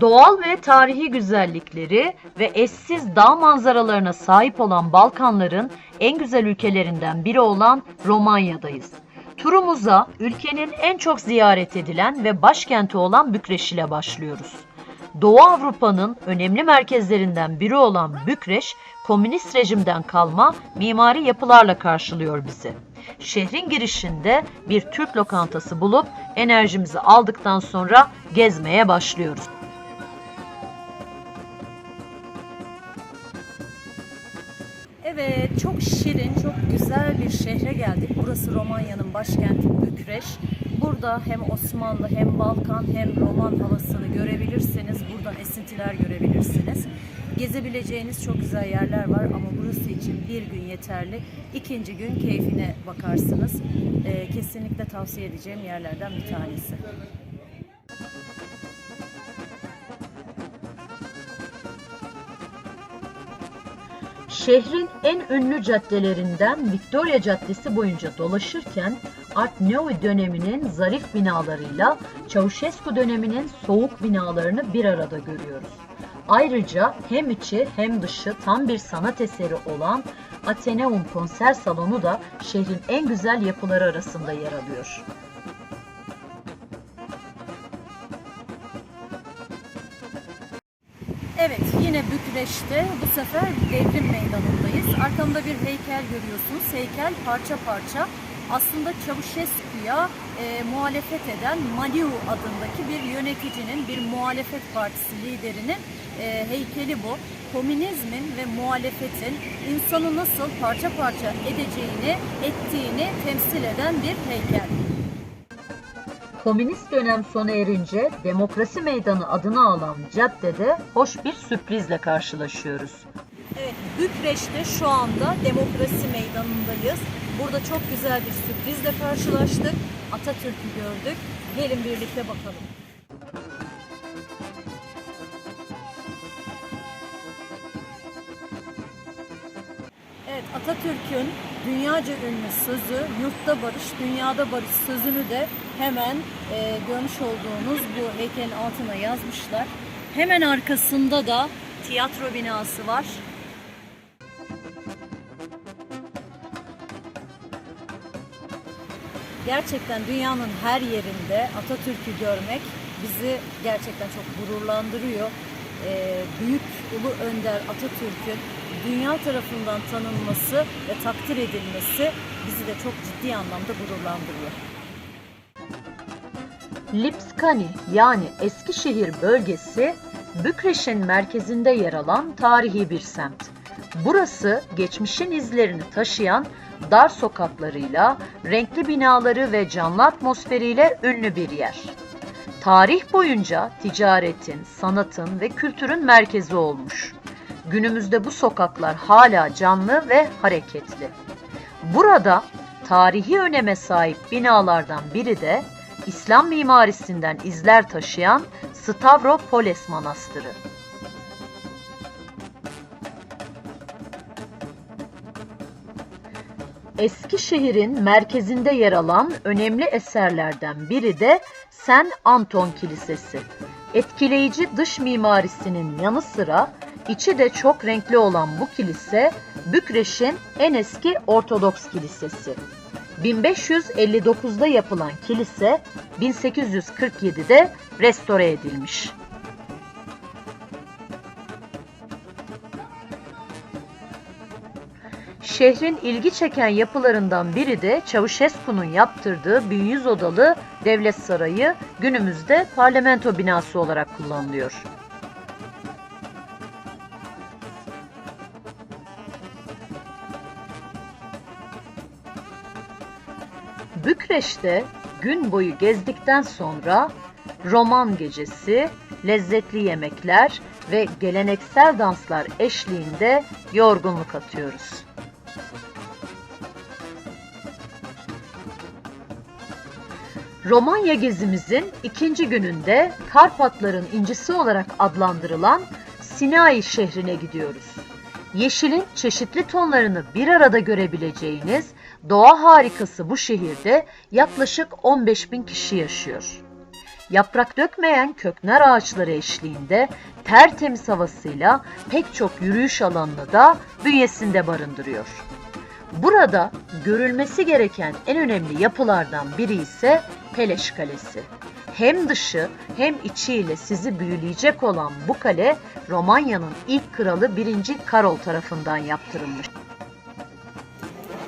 Doğal ve tarihi güzellikleri ve eşsiz dağ manzaralarına sahip olan Balkanların en güzel ülkelerinden biri olan Romanya'dayız. Turumuza ülkenin en çok ziyaret edilen ve başkenti olan Bükreş ile başlıyoruz. Doğu Avrupa'nın önemli merkezlerinden biri olan Bükreş, komünist rejimden kalma mimari yapılarla karşılıyor bizi. Şehrin girişinde bir Türk lokantası bulup enerjimizi aldıktan sonra gezmeye başlıyoruz. Evet, çok şirin, çok güzel bir şehre geldik. Burası Romanya'nın başkenti Bükreş. Burada hem Osmanlı hem Balkan hem Roman havasını görebilirsiniz. Buradan esintiler görebilirsiniz. Gezebileceğiniz çok güzel yerler var ama burası için bir gün yeterli. İkinci gün keyfine bakarsınız. Ee, kesinlikle tavsiye edeceğim yerlerden bir tanesi. Şehrin en ünlü caddelerinden Victoria Caddesi boyunca dolaşırken Art Nouveau döneminin zarif binalarıyla Ceausescu döneminin soğuk binalarını bir arada görüyoruz. Ayrıca hem içi hem dışı tam bir sanat eseri olan Atheneum konser salonu da şehrin en güzel yapıları arasında yer alıyor. Evet, yine Bükreş'te bu sefer devrim meydanındayız. Arkamda bir heykel görüyorsunuz. Heykel parça parça aslında Çavuşescu'ya e, muhalefet eden Maliu adındaki bir yöneticinin, bir muhalefet partisi liderinin e, heykeli bu. Komünizmin ve muhalefetin insanı nasıl parça parça edeceğini, ettiğini temsil eden bir heykel. Komünist dönem sona erince Demokrasi Meydanı adını alan caddede hoş bir sürprizle karşılaşıyoruz. Evet, Bükreş'te şu anda Demokrasi Meydanı'ndayız. Burada çok güzel bir sürprizle karşılaştık. Atatürk'ü gördük. Gelin birlikte bakalım. Evet, Atatürk'ün dünyaca ünlü sözü yurtta barış, dünyada barış sözünü de hemen e, görmüş olduğunuz bu heykelin altına yazmışlar. Hemen arkasında da tiyatro binası var. Gerçekten dünyanın her yerinde Atatürk'ü görmek bizi gerçekten çok gururlandırıyor. Ee, büyük Ulu Önder Atatürk'ün dünya tarafından tanınması ve takdir edilmesi bizi de çok ciddi anlamda gururlandırıyor. Lipskani yani Eskişehir bölgesi Bükreş'in merkezinde yer alan tarihi bir semt. Burası geçmişin izlerini taşıyan dar sokaklarıyla, renkli binaları ve canlı atmosferiyle ünlü bir yer. Tarih boyunca ticaretin, sanatın ve kültürün merkezi olmuş. Günümüzde bu sokaklar hala canlı ve hareketli. Burada tarihi öneme sahip binalardan biri de İslam mimarisinden izler taşıyan Stavropoles Manastırı. Eskişehir'in merkezinde yer alan önemli eserlerden biri de Sen Anton Kilisesi. Etkileyici dış mimarisinin yanı sıra içi de çok renkli olan bu kilise Bükreş'in en eski Ortodoks kilisesi. 1559'da yapılan kilise 1847'de restore edilmiş. Şehrin ilgi çeken yapılarından biri de Çavuşescu'nun yaptırdığı 1100 odalı devlet sarayı günümüzde parlamento binası olarak kullanılıyor. Bükreş'te gün boyu gezdikten sonra roman gecesi, lezzetli yemekler ve geleneksel danslar eşliğinde yorgunluk atıyoruz. Romanya gezimizin ikinci gününde Karpatların incisi olarak adlandırılan Sinai şehrine gidiyoruz. Yeşilin çeşitli tonlarını bir arada görebileceğiniz doğa harikası bu şehirde yaklaşık 15 bin kişi yaşıyor. yaprak dökmeyen köknar ağaçları eşliğinde tertemiz havasıyla pek çok yürüyüş alanını da bünyesinde barındırıyor. Burada görülmesi gereken en önemli yapılardan biri ise Peleş Kalesi. Hem dışı hem içiyle sizi büyüleyecek olan bu kale Romanya'nın ilk kralı 1. Karol tarafından yaptırılmış.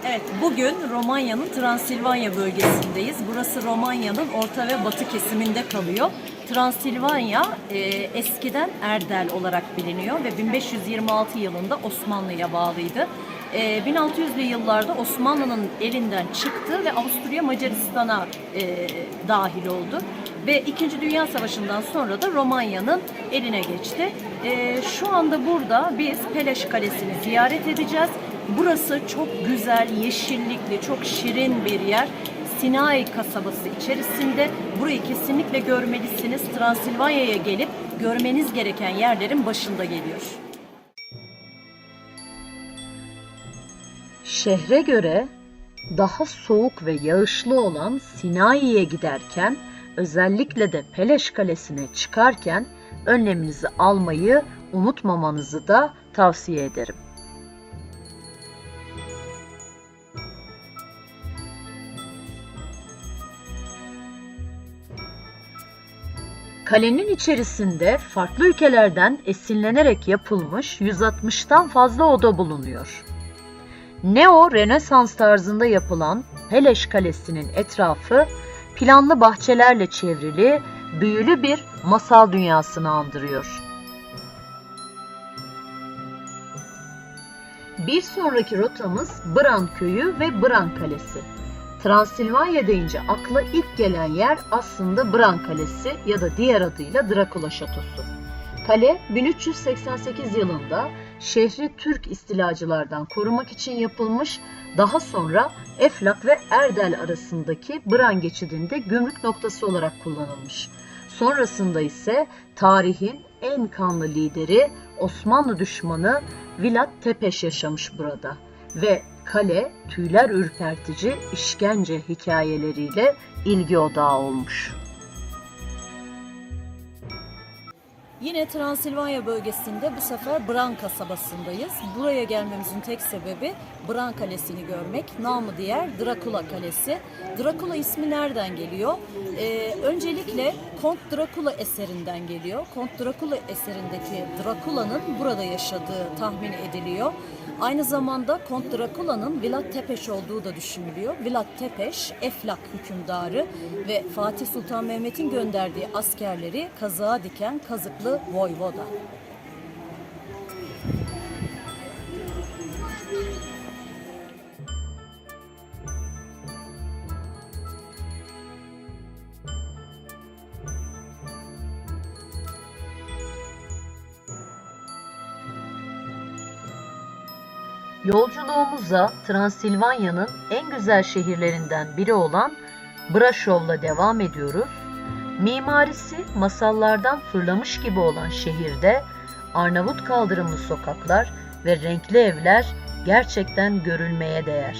Evet, bugün Romanya'nın Transilvanya bölgesindeyiz. Burası Romanya'nın orta ve batı kesiminde kalıyor. Transilvanya e, eskiden Erdel olarak biliniyor ve 1526 yılında Osmanlı'ya bağlıydı. E, 1600'lü yıllarda Osmanlı'nın elinden çıktı ve Avusturya Macaristan'a e, dahil oldu. Ve İkinci Dünya Savaşı'ndan sonra da Romanya'nın eline geçti. E, şu anda burada biz Peleş Kalesi'ni ziyaret edeceğiz. Burası çok güzel, yeşillikli, çok şirin bir yer. Sinai kasabası içerisinde. Burayı kesinlikle görmelisiniz. Transilvanya'ya gelip görmeniz gereken yerlerin başında geliyor. Şehre göre daha soğuk ve yağışlı olan Sinayi'ye giderken özellikle de Peleş Kalesi'ne çıkarken önleminizi almayı unutmamanızı da tavsiye ederim. Kalenin içerisinde farklı ülkelerden esinlenerek yapılmış 160'tan fazla oda bulunuyor. Neo-Rönesans tarzında yapılan Peleş Kalesi'nin etrafı planlı bahçelerle çevrili büyülü bir masal dünyasını andırıyor. Bir sonraki rotamız Bran Köyü ve Bran Kalesi. Transilvanya deyince akla ilk gelen yer aslında Bran Kalesi ya da diğer adıyla Drakula Şatosu. Kale 1388 yılında şehri Türk istilacılardan korumak için yapılmış, daha sonra Eflak ve Erdel arasındaki Bran geçidinde gümrük noktası olarak kullanılmış. Sonrasında ise tarihin en kanlı lideri Osmanlı düşmanı Vilat Tepeş yaşamış burada ve kale tüyler ürpertici işkence hikayeleriyle ilgi odağı olmuş. Yine Transilvanya bölgesinde bu sefer Bran kasabasındayız. Buraya gelmemizin tek sebebi Bran Kalesi'ni görmek. Namı diğer Drakula Kalesi. Drakula ismi nereden geliyor? Ee, öncelikle Kont Drakula eserinden geliyor. Kont Drakula eserindeki Drakula'nın burada yaşadığı tahmin ediliyor. Aynı zamanda Kont Drakula'nın Vlad Tepeş olduğu da düşünülüyor. Vlad Tepeş, Eflak hükümdarı ve Fatih Sultan Mehmet'in gönderdiği askerleri kazığa diken kazıklı voyvoda. Yolculuğumuza Transilvanya'nın en güzel şehirlerinden biri olan Braşov'la devam ediyoruz. Mimarisi masallardan fırlamış gibi olan şehirde Arnavut kaldırımlı sokaklar ve renkli evler gerçekten görülmeye değer.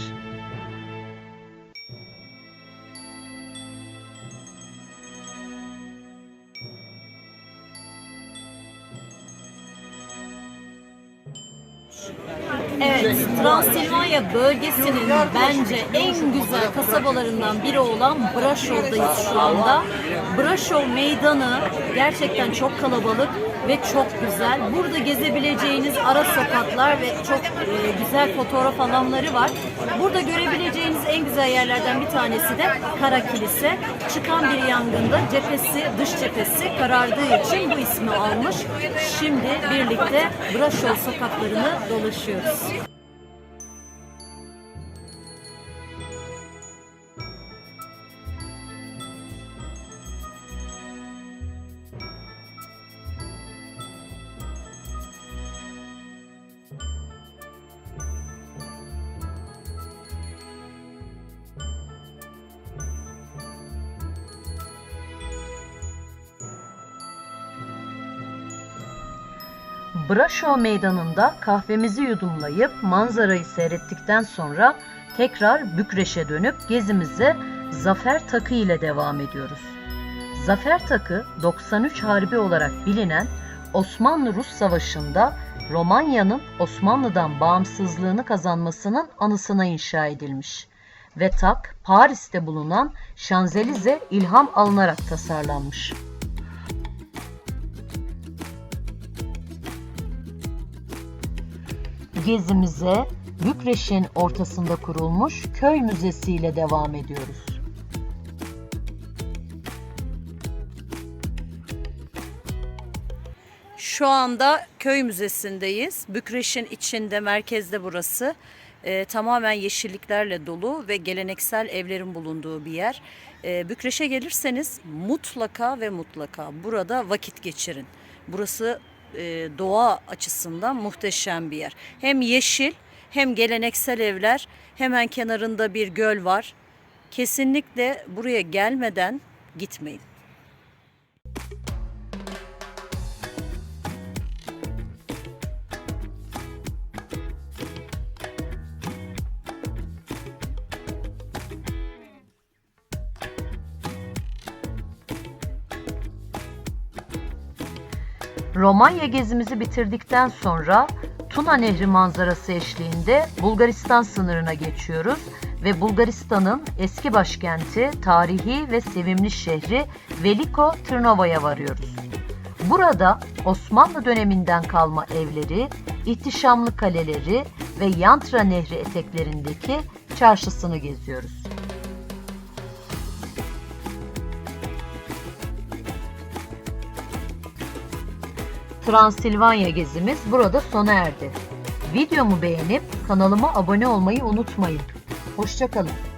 Transilvanya bölgesinin bence en güzel kasabalarından biri olan Braşov'dayız şu anda. Braşov meydanı gerçekten çok kalabalık ve çok güzel. Burada gezebileceğiniz ara sokaklar ve çok e, güzel fotoğraf alanları var. Burada görebileceğiniz en güzel yerlerden bir tanesi de Kara Kilise. Çıkan bir yangında cephesi, dış cephesi karardığı için bu ismi almış. Şimdi birlikte Braşov sokaklarını dolaşıyoruz. Braşov meydanında kahvemizi yudumlayıp manzarayı seyrettikten sonra tekrar Bükreş'e dönüp gezimize Zafer Takı ile devam ediyoruz. Zafer Takı 93 Harbi olarak bilinen Osmanlı-Rus Savaşı'nda Romanya'nın Osmanlı'dan bağımsızlığını kazanmasının anısına inşa edilmiş ve tak Paris'te bulunan Şanzelize ilham alınarak tasarlanmış. Gezimize Bükreş'in ortasında kurulmuş köy müzesiyle devam ediyoruz. Şu anda köy müzesindeyiz. Bükreş'in içinde, merkezde burası. Ee, tamamen yeşilliklerle dolu ve geleneksel evlerin bulunduğu bir yer. Ee, Bükreş'e gelirseniz mutlaka ve mutlaka burada vakit geçirin. Burası e, doğa açısından muhteşem bir yer. Hem yeşil hem geleneksel evler, hemen kenarında bir göl var. Kesinlikle buraya gelmeden gitmeyin. Romanya gezimizi bitirdikten sonra Tuna Nehri manzarası eşliğinde Bulgaristan sınırına geçiyoruz ve Bulgaristan'ın eski başkenti, tarihi ve sevimli şehri Veliko Tırnova'ya varıyoruz. Burada Osmanlı döneminden kalma evleri, ihtişamlı kaleleri ve Yantra Nehri eteklerindeki çarşısını geziyoruz. Transilvanya gezimiz burada sona erdi. Videomu beğenip kanalıma abone olmayı unutmayın. Hoşçakalın.